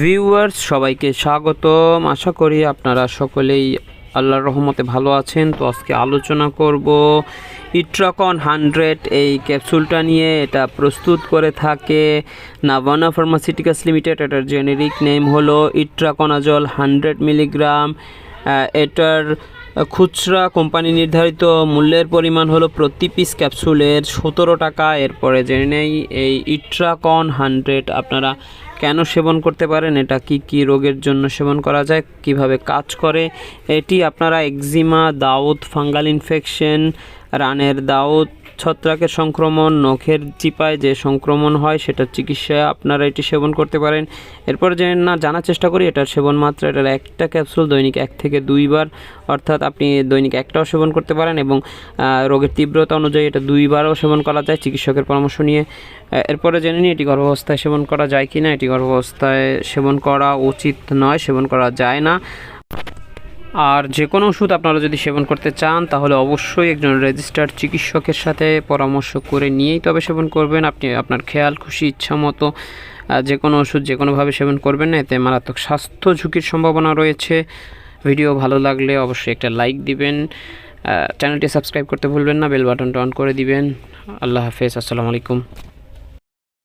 Viewers সবাইকে স্বাগতম। আশা করি আপনারা সকলেই আল্লাহর রহমতে ভালো আছেন। তো আজকে আলোচনা করব ইট্রাকন হান্ড্রেড এই ক্যাপসুলটা নিয়ে। এটা প্রস্তুত করে থাকে নাভানা ফার্মাসিউটিক্যালস লিমিটেড এটার জেনেরিক নেম হলো ইট্রাকনাজল হান্ড্রেড মিলিগ্রাম এটার খুচরা কোম্পানি নির্ধারিত মূল্যের পরিমাণ হলো প্রতি পিস ক্যাপসুলের সতেরো টাকা। এরপরে জেনে নেই, এই ইট্রাকন হান্ড্রেড আপনারা কেন সেবন করতে পারেন? এটা কি কি রোগের জন্য সেবন করা যায়? কীভাবে কাজ করে? এটি আপনারা একজিমা দাউদ ফাঙ্গাল ইনফেকশন রানের দাউদ ছত্রাকের সংক্রমণ, নখের চিপায় যে সংক্রমণ হয় সেটার চিকিৎসায় আপনারা এটি সেবন করতে পারেন। এরপর যে না, জানার চেষ্টা করি, এটার সেবন মাত্রা, এটার একটা ক্যাপসুল দৈনিক এক থেকে দুইবার অর্থাৎ আপনি দৈনিক একটাও সেবন করতে পারেন এবং রোগের তীব্রতা অনুযায়ী এটা দুইবারও সেবন করা যায় চিকিৎসকের পরামর্শ নিয়ে। এরপরে জেনে নিই, এটি গর্ভাবস্থায় সেবন করা যায় কি না এটি গর্ভাবস্থায় সেবন করা উচিত নয়, সেবন করা যায় না। আর যে কোনো ওষুধ আপনারা যদি সেবন করতে চান, তাহলে অবশ্যই একজন রেজিস্টার্ড চিকিৎসকের সাথে পরামর্শ করে নিয়েই তবে সেবন করবেন। আপনি আপনার খেয়াল, খুশি, ইচ্ছা মতো যে কোনো ওষুধ যে কোনোভাবে সেবন করবেন না, এতে মারাত্মক স্বাস্থ্য ঝুঁকির সম্ভাবনা রয়েছে। ভিডিও ভালো লাগলে অবশ্যই একটা লাইক দিবেন। চ্যানেলটি সাবস্ক্রাইব করতে ভুলবেন না, বেল বাটনটা অন করে দিবেন। আল্লাহ হাফেজ, আসসালামু আলাইকুম।